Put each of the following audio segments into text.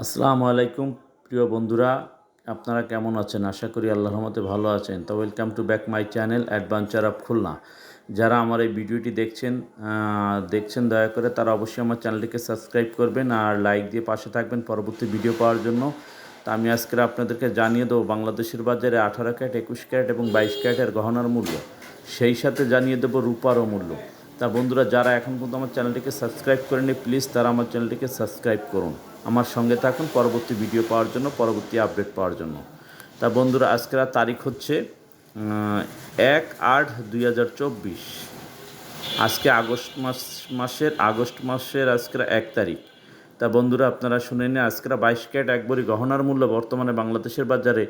আসসালামু আলাইকুম, প্রিয় বন্ধুরা। আপনারা কেমন আছেন? আশা করি আল্লাহর রহমতে ভালো আছেন। তো welcome to back my channel adventure of Khulna যারা আমার এই ভিডিওটি দেখছেন দেখছেন, দয়া করে তারা অবশ্যই আমার চ্যানেলটিকে সাবস্ক্রাইব করবেন আর লাইক দিয়ে পাশে থাকবেন পরবর্তী ভিডিও পাওয়ার জন্য। তা আমি আজকে আপনাদেরকে জানিয়ে দেবো, বাংলাদেশের বাজারে আঠারো ক্যারেট, একুশ ক্যারেট এবং বাইশ ক্যারেটের গহনার মূল্য। সেই সাথে জানিয়ে দেবো রূপারও মূল্য। তা বন্ধুরা, যারা এখন পর্যন্ত আমার চ্যানেলটিকে সাবস্ক্রাইব করেনি প্লিজ তারা আমার চ্যানেলটিকে সাবস্ক্রাইব করুন। আমার সঙ্গে থাকুন পরবর্তী ভিডিও পাওয়ার জন্য, পরবর্তী আপডেট পাওয়ার জন্য। তা বন্ধুরা, আজকের তারিখ হচ্ছে এক আট দুই হাজার চব্বিশ। আজকে আগস্ট মাস, মাসের, আগস্ট মাসের আজকের এক তারিখ। তা বন্ধুরা আপনারা শুনে নিন, আজকের বাইশ ক্যারেট এক একবারই গহনার মূল্য বর্তমানে বাংলাদেশের বাজারে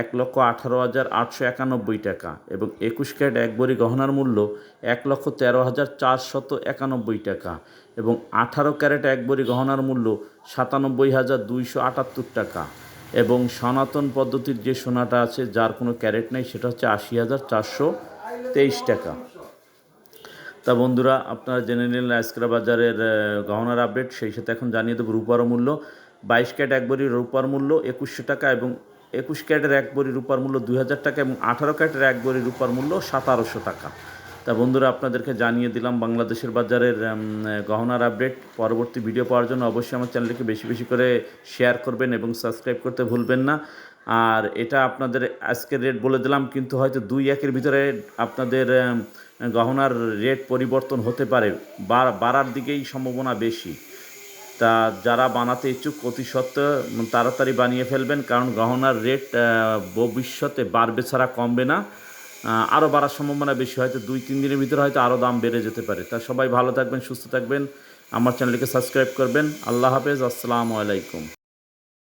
এক লক্ষ আঠারো হাজার আটশো একানব্বই টাকা এবং একুশ ক্যারেট এক একবারই গহনার মূল্য এক লক্ষ তেরো হাজার চারশত একানব্বই টাকা এবং আঠারো ক্যারেট এক একবারই গহনার মূল্য সাতানব্বই হাজার দুইশো আটাত্তর টাকা এবং সনাতন পদ্ধতির যে সোনাটা আছে, যার কোনো ক্যারেট নেই, সেটা হচ্ছে আশি হাজার চারশো তেইশ টাকা। তা বন্ধুরা, আপনারা জেনে নিলেন আজকের বাজারের গহনার আপডেট সেই সাথে এখন জানিয়ে দেবো রূপার মূল্য। বাইশ ক্যাট এক বড়ি রূপার মূল্য একুশশো টাকা এবং একুশ ক্যাটের এক বড়ি রূপার মূল্য দুই হাজার টাকা এবং আঠারো ক্যাটের এক বড়ি রূপার মূল্য সাতারোশো টাকা। তা বন্ধুরা, আপনাদেরকে জানিয়ে দিলাম বাংলাদেশের বাজারের গহনার আপডেট। পরবর্তী ভিডিও পাওয়ার জন্য অবশ্যই আমার চ্যানেলটিকে বেশি বেশি করে শেয়ার করবেন এবং সাবস্ক্রাইব করতে ভুলবেন না। আর এটা আপনাদের আজকের রেট বলে দিলাম, কিন্তু হয়তো দুই একের ভিতরে আপনাদের গহনার রেট পরিবর্তন হতে পারে। বাড়ার দিকেই সম্ভাবনা বেশি। তা যারা বানাতে ইচ্ছুক, অতি সত্ত্বেও তাড়াতাড়ি বানিয়ে ফেলবেন, কারণ গহনার রেট ভবিষ্যতে বাড়বে ছাড়া কমবে না। আরও বাড়ার সম্ভাবনা বেশি, হয়তো দুই, তিন দিনের ভিতরে হয়তো আরও দাম বেড়ে যেতে পারে। তা সবাই ভালো থাকবেন, সুস্থ থাকবেন। আমার চ্যানেলকে সাবস্ক্রাইব করবেন। আল্লাহ হাফেজ, আসসালামু আলাইকুম।